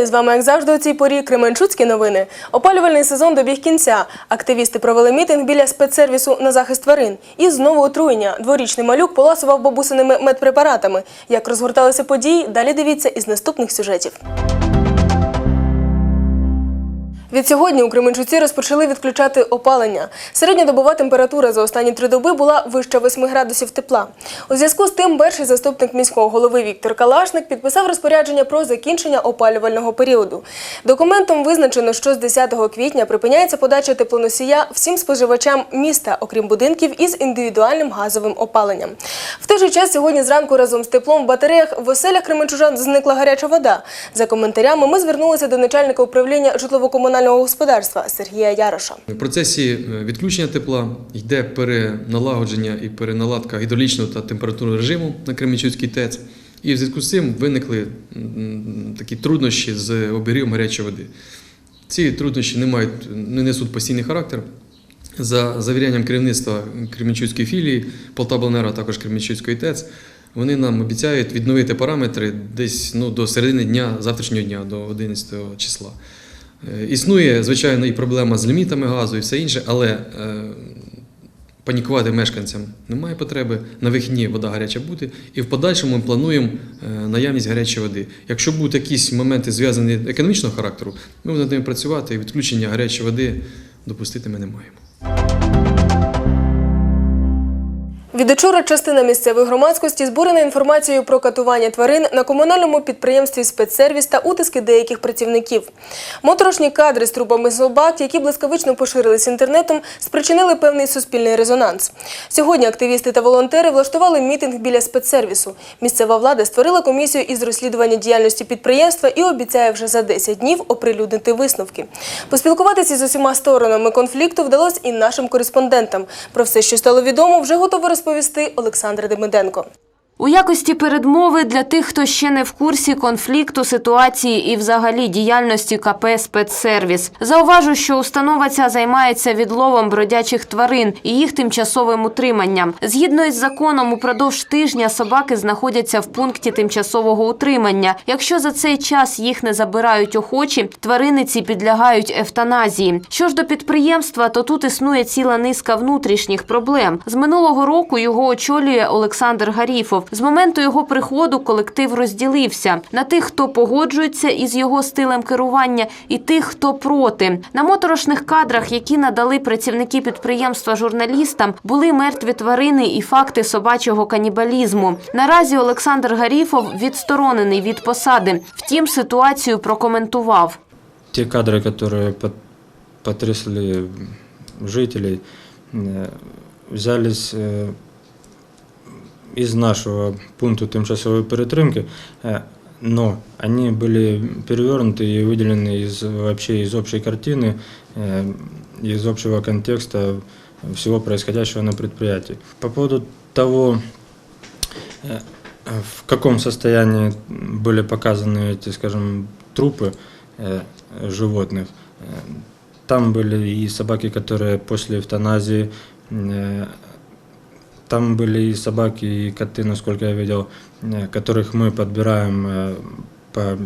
Вітаю з вами, як завжди, у цій порі Кременчуцькі новини. Опалювальний сезон добіг кінця. Активісти провели мітинг біля спецсервісу на захист тварин. І знову отруєння. Дворічний малюк поласував бабусиними медпрепаратами. Як розгорталися події, далі дивіться із наступних сюжетів. Від сьогодні у Кременчуці розпочали відключати опалення. Середньодобова температура за останні три доби була вища 8 градусів тепла. У зв'язку з тим, перший заступник міського голови Віктор Калашник підписав розпорядження про закінчення опалювального періоду. Документом визначено, що з 10 квітня припиняється подача теплоносія всім споживачам міста, окрім будинків із індивідуальним газовим опаленням. В той же час сьогодні зранку разом з теплом в батареях в оселях кременчужан зникла гаряча вода. За коментарями ми звернулися до начальника управління житлово-комунального господарства Сергія Яроша. В процесі е, відключення тепла йде переналагодження і переналадка гідравлічного та температурного режиму на Кременчуцькій ТЕЦ. І в зв'язку з цим виникли такі труднощі з обігрівом гарячої води. Ці труднощі не мають, не несуть постійний характер. За завірянням керівництва Кременчуцької філії Полтавленера, а також Кременчуцької ТЕЦ, вони нам обіцяють відновити параметри десь ну, до середини дня, завтрашнього дня, до 11 числа. Е, Існує, звичайно, і проблема з лімітами газу і все інше, але е, панікувати мешканцям немає потреби. На вихідні вода гаряча буде, і в подальшому ми плануємо е, наявність гарячої води. Якщо будуть якісь моменти зв'язані економічного характеру, ми будемо над ними працювати і відключення гарячої води допустити ми не маємо. Від учора частина місцевої громадськості збурена інформацією про катування тварин на комунальному підприємстві спецсервіс та утиски деяких працівників. Моторошні кадри з трупами собак, які блискавично поширились інтернетом, спричинили певний суспільний резонанс. Сьогодні активісти та волонтери влаштували мітинг біля спецсервісу. Місцева влада створила комісію із розслідування діяльності підприємства і обіцяє вже за 10 днів оприлюднити висновки. Поспілкуватися з усіма сторонами конфлікту вдалося і нашим кореспондентам. Про все, що стало відомо, вже готовий розповісти Олександр Демиденко. У якості передмови для тих, хто ще не в курсі конфлікту, ситуації і взагалі діяльності КП «Спецсервіс». Зауважу, що установа ця займається відловом бродячих тварин і їх тимчасовим утриманням. Згідно із законом, упродовж тижня собаки знаходяться в пункті тимчасового утримання. Якщо за цей час їх не забирають охочі, тварини ці підлягають евтаназії. Що ж до підприємства, то тут існує ціла низка внутрішніх проблем. З минулого року його очолює Олександр Гаріфов. З моменту його приходу колектив розділився на тих, хто погоджується із його стилем керування, і тих, хто проти. На моторошних кадрах, які надали працівники підприємства журналістам, були мертві тварини і факти собачого канібалізму. Наразі Олександр Гаріфов відсторонений від посади. Втім, ситуацію прокоментував. те кадры, которые пот- потрясли жителей, э, взялись э, из нашего пункта тимчасовой перетримки, но они были перевернуты и выделены из, вообще из общей картины, из общего контекста всего происходящего на предприятии. По поводу того, в каком состоянии были показаны эти, скажем, трупы э, животных. Э, Там были и собаки, которые после эвтаназии, э, там были и собаки, и коты, насколько я видел, э, которых мы подбираем э, по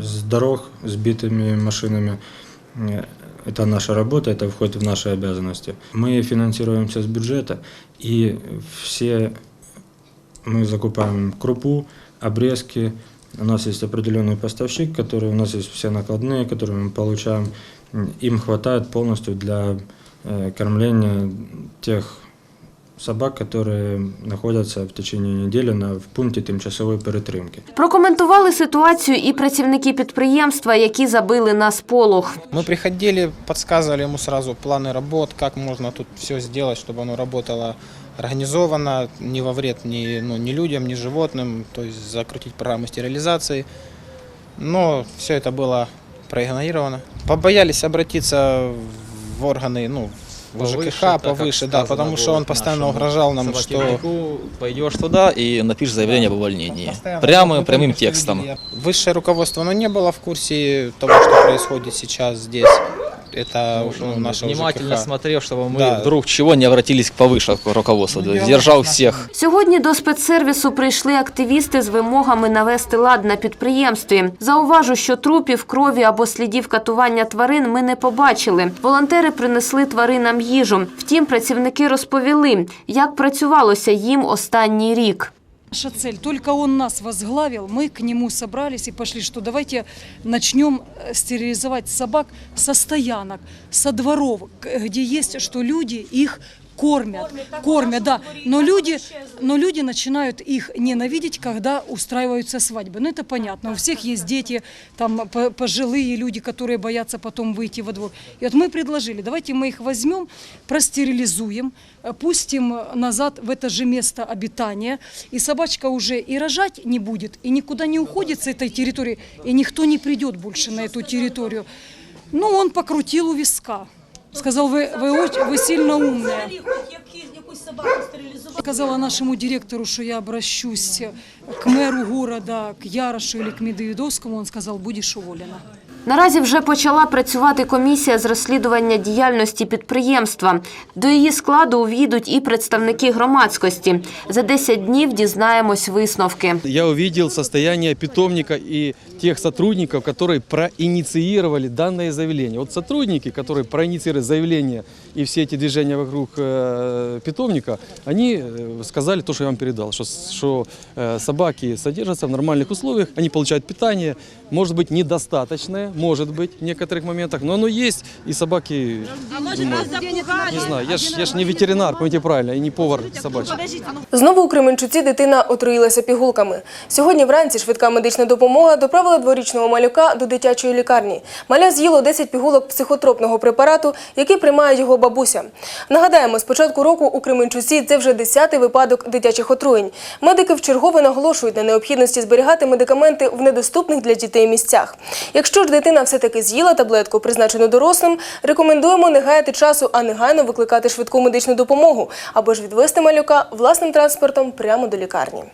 с дорог сбитыми машинами. Э, Это наша работа, это входит в наши обязанности. Мы финансируемся с бюджета, и все мы закупаем крупу, обрезки. У нас есть определенный поставщик, который у нас есть все накладные, которые мы получаем. Им хватает полностью для кормления тех собак, которые находятся в течение недели на, в пункте тимчасовой перетримки. Прокоментували ситуацію і працівники підприємства, які забили на сполох. Мы приходили, подсказывали ему сразу планы работ, как можно тут все сделать, чтобы оно работало организованно, не во вред ни, ну, ни людям, ни животным, то есть закрутить программу стерилизации. Но все это было проигнорировано. Побоялись обратиться в органы, ну, в ЖКХ так как повыше, да, сказано потому что он было постоянно нашему угрожал нам, что собакевику, пойдешь туда и напишешь заявление об увольнении. Постоянно Прямо, мы прямым только что текстом. видели. Высшее руководство оно не было в курсе того, что происходит сейчас здесь. это Чтобы ну, он нашего внимательно ЖКХ. смотрел, чтобы мы Да. вдруг чего не обратились к повыше к руководству. Ну, дело Держал наше. всех. Сьогодні до спецсервісу прийшли активісти з вимогами навести лад на підприємстві. Зауважу, що трупів, крові або слідів катування тварин ми не побачили. Волонтери принесли тваринам їжу. Втім, працівники розповіли, як працювалося їм останній рік. Наша цель, только он нас возглавил, мы к нему собрались и пошли, что давайте начнем э, стерилизовать собак со стоянок, со дворов, где есть, что люди их кормят, кормят, да. Но люди, но люди начинают их ненавидеть, когда устраиваются свадьбы. Ну это понятно, у всех есть дети, там по- пожилые люди, которые боятся потом выйти во двор. И вот мы предложили, давайте мы их возьмем, простерилизуем, э, пустим назад в это же место обитания, и собачка уже и рожать не будет, и никуда не уходит с этой территории, и никто не придет больше на эту территорию. Ну, он покрутил у виска. Сказал, вы, вы, оч- вы сильно умная. Сказала нашему директору, что я обращусь к мэру города, к Ярошу или к Медведовскому. Он сказал, будешь уволена. Наразі вже почала працювати комісія з розслідування діяльності підприємства. До її складу увійдуть і представники громадськості. За 10 днів дізнаємось висновки. Я увидел состояние питомника и тех сотрудников, которые проинициировали данное заявление. Вот сотрудники, которые проинициировали заявление и все эти движения вокруг э, питомника, они э, сказали то, что я вам передал, что, с- что э, собаки содержатся в нормальных условиях, они получают питание, может быть недостаточное, может быть в некоторых моментах, но оно есть, и собаки, думаю, не знаю, я ж, я ж не ветеринар, поймите правильно, и не повар собачий. Знову у Кременчуці дитина отруїлася пігулками. Сьогодні вранці швидка медична допомога доправила дворічного малюка до дитячої лікарні. Маля з'їло 10 пігулок психотропного препарату, який приймає його бабуся. Нагадаємо, з початку року у Кременчуці це вже 10-й випадок дитячих отруєнь. Медики вчергове наголошують на необхідності зберігати медикаменти в недоступних для дітей місцях. Якщо ж дитина все-таки з'їла таблетку, призначену дорослим, рекомендуємо не гаяти часу, а негайно викликати швидку медичну допомогу або ж відвести малюка власним транспортом прямо до лікарні.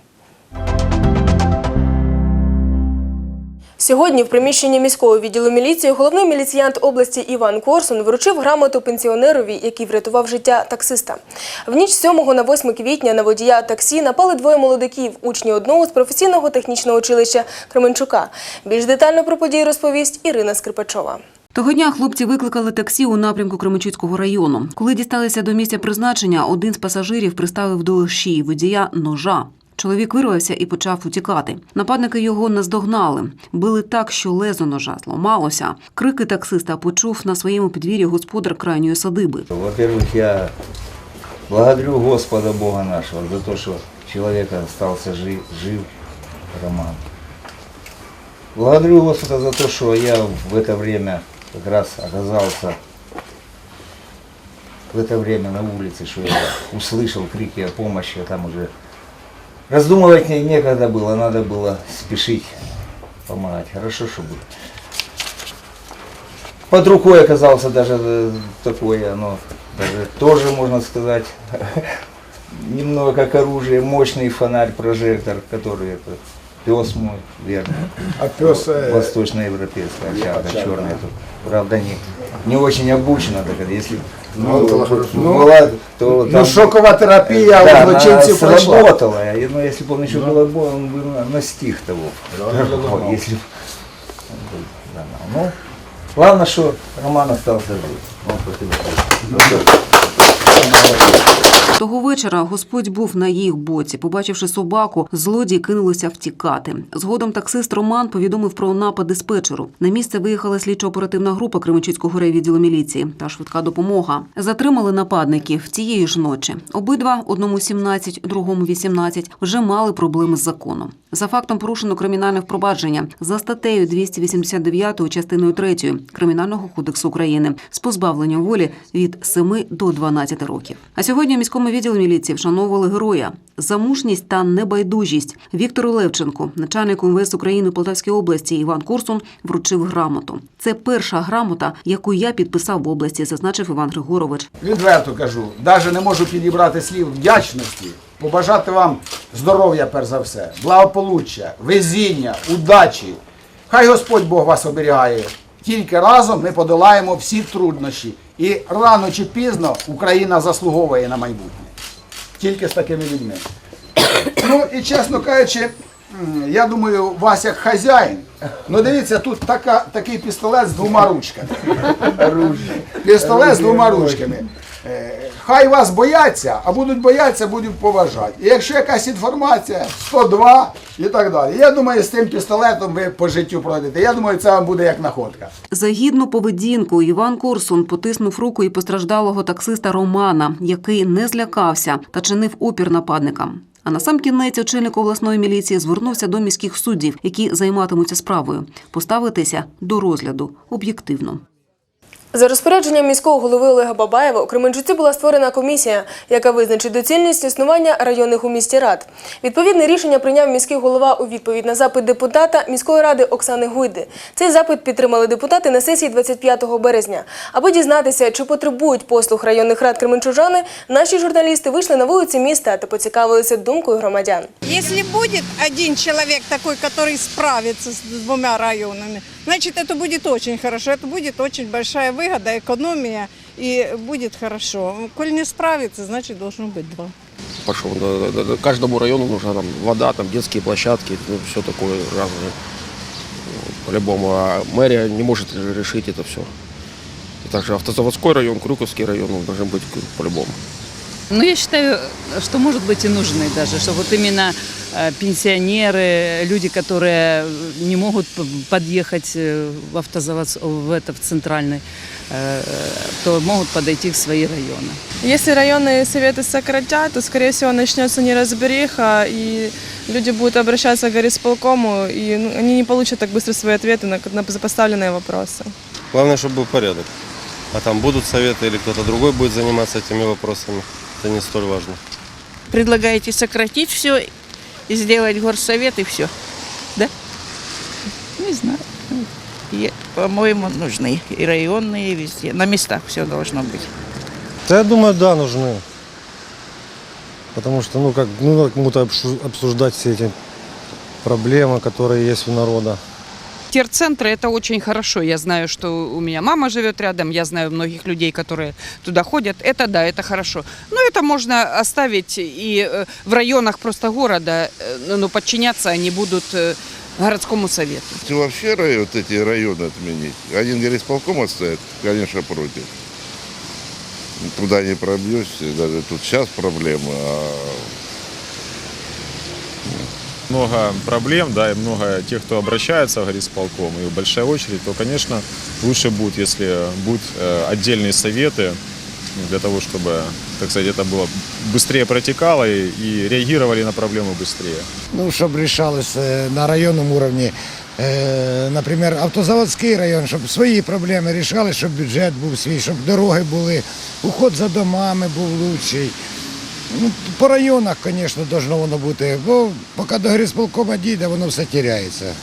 Сьогодні в приміщенні міського відділу міліції головний міліціянт області Іван Корсун вручив грамоту пенсіонерові, який врятував життя таксиста. В ніч з 7 на 8 квітня на водія таксі напали двоє молодиків, учні одного з професійного технічного училища Кременчука. Більш детально про події розповість Ірина Скрипачова. Того дня хлопці викликали таксі у напрямку Кременчуцького району. Коли дісталися до місця призначення, один з пасажирів приставив до шиї водія ножа. Чоловік вирвався і почав утікати. Нападники його наздогнали, били так, що лезо ножа зламалося. Крики таксиста почув на своєму підвір'ї господар крайньої садиби. Во-первых, я благодарю Господа Бога нашего за то, что человек остался жив, жив Роман. Благодарю Господа за то, что я в это время как раз оказался в это время на улице, что я услышал крики о помощи, а там уже раздумывать не- некогда было, надо было спешить помогать. Хорошо, что было. Под рукой оказался даже э, такое, оно даже тоже, можно сказать, немного как оружие, мощный фонарь, прожектор, который это пес мой, верно. А пес э, Восточноевропейская овчарка, черная тут. Правда, не, не очень обучена, так если Ну, ну, ну, была, то ну, шокова терапія да, у она злочинців пройшла. сработала. И, Ну, если бы он еще был отбой, он бы на- настиг того. Если да, ну, главное, что Роман остался жив. Он спасибо. Того вечора Господь був на їх боці. Побачивши собаку, злодії кинулися втікати. Згодом таксист Роман повідомив про напад диспетчеру. На місце виїхала слідчо-оперативна група Кременчуцького райвідділу міліції та швидка допомога. Затримали нападників тієї ж ночі. Обидва, одному 17, другому 18, вже мали проблеми з законом. За фактом порушено кримінальне впровадження за статтею 289 частиною 3 Кримінального кодексу України з позбавленням волі від 7 до 12 років. А сьогодні міському відділі міліції вшановували героя за мужність та небайдужість. Віктору Левченку, начальнику МВС України у Полтавській області Іван Курсун вручив грамоту. Це перша грамота, яку я підписав в області, зазначив Іван Григорович. Відверто кажу, навіть не можу підібрати слів вдячності, побажати вам здоров'я, перш за все, благополуччя, везіння, удачі. Хай Господь Бог вас оберігає Тільки разом ми подолаємо всі труднощі. І рано чи пізно Україна заслуговує на майбутнє. Тільки з такими людьми. Ну і чесно кажучи, я думаю, вас як хазяїн. Ну дивіться, тут така, такий пістолет з двома ручками. Пістолет з двома ручками. Е, Хай вас бояться, а будуть боятися, будуть поважати. І якщо якась інформація, 102 і так далі. Я думаю, з тим пістолетом ви по життю пройдете. Я думаю, це вам буде як находка. За гідну поведінку Іван Корсун потиснув руку і постраждалого таксиста Романа, який не злякався та чинив опір нападникам. А на сам кінець очільник обласної міліції звернувся до міських суддів, які займатимуться справою, поставитися до розгляду об'єктивно. За розпорядженням міського голови Олега Бабаєва у Кременчуці була створена комісія, яка визначить доцільність існування районних у місті рад. Відповідне рішення прийняв міський голова у відповідь на запит депутата міської ради Оксани Гуйди. Цей запит підтримали депутати на сесії 25 березня. Аби дізнатися, чи потребують послуг районних рад кременчужани, наші журналісти вийшли на вулиці міста та поцікавилися думкою громадян. Если будет один человек такой, который справится с двумя районами, значит, это будет очень хорошо. Это будет очень большая выгода, экономия, и будет хорошо. Коль не справится, значит, должно быть два. Пошел. Да, да, да. Каждому району нужна там вода, там детские площадки, ну, все такое разное. Ну, По-любому. А мэрия не может решить это все. И также автозаводской район, Крюковский район ну, должен быть по-любому. Ну, я считаю, что, может быть, и нужны даже, что вот именно э, пенсионеры, люди, которые не могут п- подъехать э, в автозавод, в это, в центральный, э, то могут подойти в свои районы. Если районные советы сократят, то, скорее всего, начнется неразбериха, и люди будут обращаться к горисполкому, и ну, они не получат так быстро свои ответы на, на поставленные вопросы. Главное, чтобы был порядок. А там будут советы или кто-то другой будет заниматься этими вопросами, Это не столь важно. Предлагаете сократить все и сделать горсовет и все? Да? Не знаю. По-моему, нужны и районные, и везде. На местах все должно быть. Да, я думаю, да, нужны. Потому что, ну, как, ну, надо кому-то обсуждать все эти проблемы, которые есть у народа. Терцентры – это очень хорошо. Я знаю, что у меня мама живет рядом, я знаю многих людей, которые туда ходят. Это да, это хорошо. Но это можно оставить и э, в районах просто города, э, ну, подчиняться они будут э, городскому совету. Вообще вот эти районы отменить. Один горисполком отстоит, конечно, против. Туда не пробьешься, даже тут сейчас проблемы, а много проблем, да, и много тех, кто обращается в горисполком, и большая очередь, то, конечно, лучше будет, если будут э, отдельные советы ну, для того, чтобы, так сказать, это было быстрее протекало и, и реагировали на проблему быстрее. Ну, щоб рішалось е, на районному уровні. Е, Наприклад, автозаводський район, щоб свої проблеми рішали, щоб бюджет був свій, щоб дороги були, уход за домами був лучший. Ну, по районах, звісно, должно воно бути, бо поки до горисполкома дійде, воно все тіряється.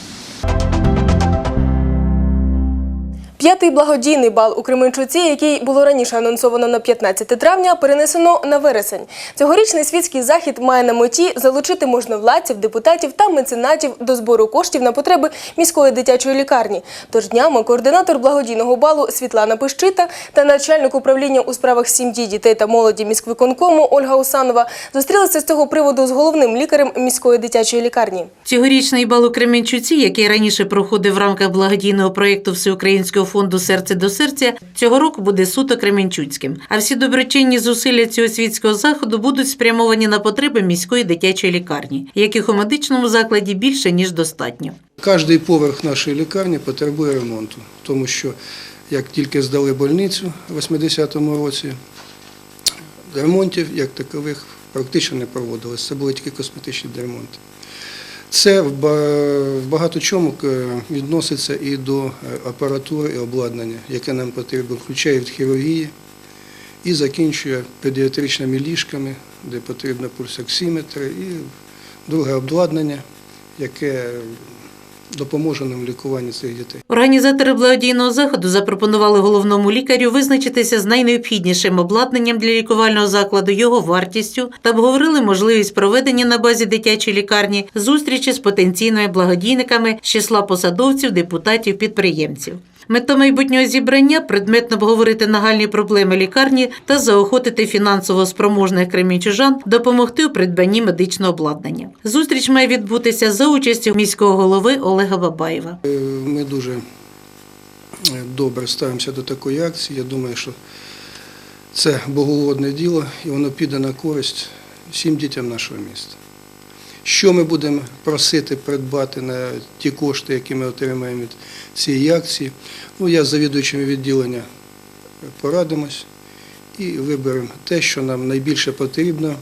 П'ятий благодійний бал у Кременчуці, який було раніше анонсовано на 15 травня, перенесено на вересень. Цьогорічний світський захід має на меті залучити можновладців, депутатів та меценатів до збору коштів на потреби міської дитячої лікарні. Тож днями координатор благодійного балу Світлана Пищита та начальник управління у справах сім'ї, дітей та молоді міськвиконкому Ольга Усанова зустрілися з цього приводу з головним лікарем міської дитячої лікарні. Цьогорічний бал у Кременчуці, який раніше проходив в рамках благодійного проєкту Всеукраїнського фонду Серце до серця, цього року буде суто Кременчуцьким. А всі доброчинні зусилля цього світського заходу будуть спрямовані на потреби міської дитячої лікарні, яких у медичному закладі більше ніж достатньо. Кожний поверх нашої лікарні потребує ремонту, тому що як тільки здали больницю в 80-му році, ремонтів як такових практично не проводилось. Це були тільки косметичні ремонти. Це в багато чому е, відноситься і до е, апаратури і обладнання, яке нам потрібно, включає від хірургії і закінчує педіатричними ліжками, де потрібно пульсоксиметри і друге обладнання, яке допоможе нам в лікуванні цих дітей. Організатори благодійного заходу запропонували головному лікарю визначитися з найнеобхіднішим обладнанням для лікувального закладу, його вартістю та обговорили можливість проведення на базі дитячої лікарні зустрічі з потенційними благодійниками з числа посадовців, депутатів, підприємців. Мета майбутнього зібрання предметно обговорити нагальні проблеми лікарні та заохотити фінансово спроможних кремінчужан допомогти у придбанні медичного обладнання. Зустріч має відбутися за участю міського голови Олега Бабаєва. Е, Ми дуже е, добре ставимося до такої акції. Я думаю, що це боголоводне діло і воно піде на користь всім дітям нашого міста. Що ми будемо просити придбати на ті кошти, які ми отримаємо від цієї акції? Ну, я з завідувачами відділення порадимось і виберемо те, що нам найбільше потрібно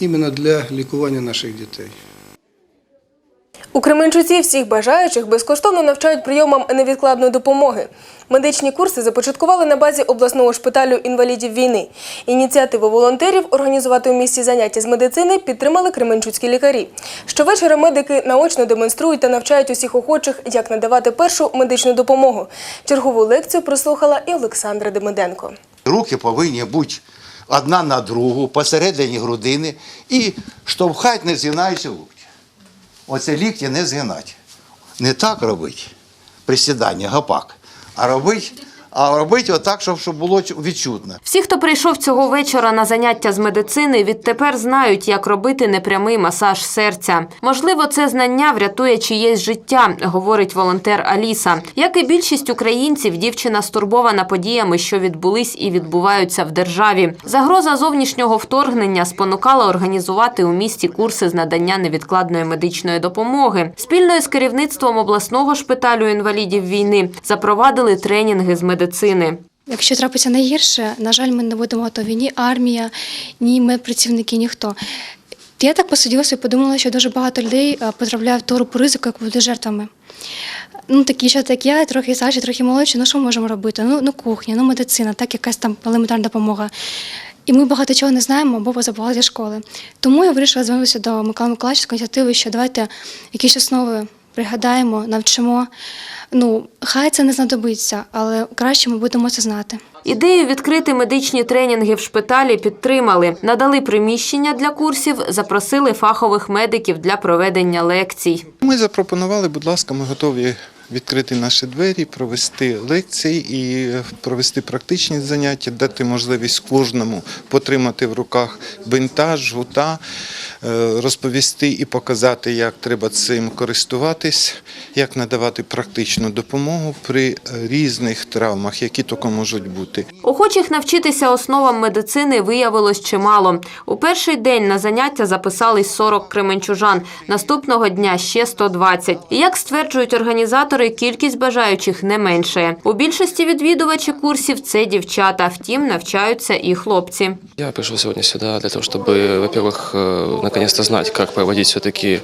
іменно для лікування наших дітей. У Кременчуці всіх бажаючих безкоштовно навчають прийомам невідкладної допомоги. Медичні курси започаткували на базі обласного шпиталю інвалідів війни. Ініціативу волонтерів організувати у місті заняття з медицини підтримали кременчуцькі лікарі. Щовечора медики наочно демонструють та навчають усіх охочих, як надавати першу медичну допомогу. Чергову лекцію прослухала і Олександра Демиденко. Руки повинні бути одна на другу, посередині грудини і штовхати, не згинаючи локті. Оце лікті не згинати. Не так робити, присідання, гапак, а робити, а робити отак, щоб, щоб було відчутно. Всі, хто прийшов цього вечора на заняття з медицини, відтепер знають, як робити непрямий масаж серця. Можливо, це знання врятує чиєсь життя, говорить волонтер Аліса. Як і більшість українців, дівчина стурбована подіями, що відбулись і відбуваються в державі. Загроза зовнішнього вторгнення спонукала організувати у місті курси з надання невідкладної медичної допомоги. Спільно з керівництвом обласного шпиталю інвалідів війни запровадили тренінги з медицини. Якщо трапиться найгірше, на жаль, ми не будемо готові ні армія, ні медпрацівники, ніхто. Я так посиділася і подумала, що дуже багато людей е, потрапляє в ту групу ризику, як бути жертвами. Ну, такі що як я, трохи старші, трохи молодші, ну що можемо робити? Ну, ну кухня, ну медицина, так якась там елементарна допомога. І ми багато чого не знаємо, бо позабували зі школи. Тому я вирішила звернутися до Миколи Миколаївича з ініціативи, що давайте якісь основи пригадаємо, навчимо. Ну, хай це не знадобиться, але краще ми будемо це знати. Ідею відкрити медичні тренінги в шпиталі підтримали, надали приміщення для курсів, запросили фахових медиків для проведення лекцій. Ми запропонували, будь ласка, ми готові відкрити наші двері, провести лекції і провести практичні заняття, дати можливість кожному потримати в руках бинта, жгута, е, розповісти і показати, як треба цим користуватись, як надавати практичну допомогу при різних травмах, які тільки можуть бути. Охочих навчитися основам медицини виявилось чимало. У перший день на заняття записались 40 кременчужан, наступного дня ще 120. І як стверджують організатори, кількість бажаючих не менше. У більшості відвідувачів курсів це дівчата, втім навчаються і хлопці. Я пришел сегодня сюда для того, чтобы, во-первых, э, наконец-то знать, как проводить все-таки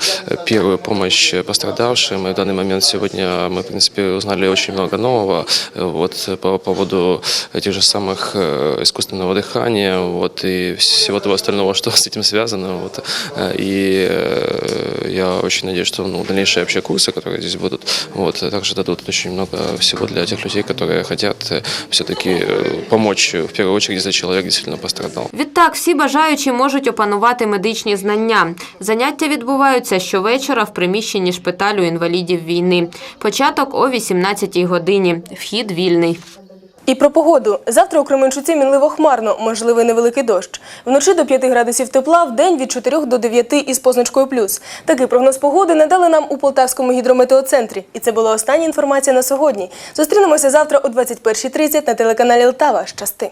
первую помощь пострадавшим. И в данный момент сегодня мы, в принципе, узнали очень много нового э, вот, по поводу этих же самых э, искусственного дыхания вот, и всего того остального, что с этим связано. Вот. Э, И э, я очень надеюсь, что ну, дальнейшие вообще курсы, которые здесь будут, вот, также дадут очень много всего для тех людей, которые хотят все-таки помочь, в первую очередь, если человек действительно пострадал. Відтак, всі бажаючі можуть опанувати медичні знання. Заняття відбуваються щовечора в приміщенні шпиталю інвалідів війни. Початок о 18-й годині. Вхід вільний. І про погоду. Завтра у Кременчуці мінливо хмарно, можливий невеликий дощ. Вночі до 5 градусів тепла, в день від 4 до 9 із позначкою плюс. Такий прогноз погоди надали нам у Полтавському гідрометеоцентрі. І це була остання інформація на сьогодні. Зустрінемося завтра о 21.30 на телеканалі Лтава. Щасти!